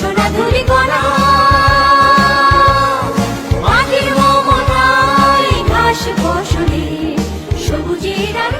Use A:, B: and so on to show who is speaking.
A: সোনা ধুলি কণা মাটির মমতায় ঘাস সবুজের আর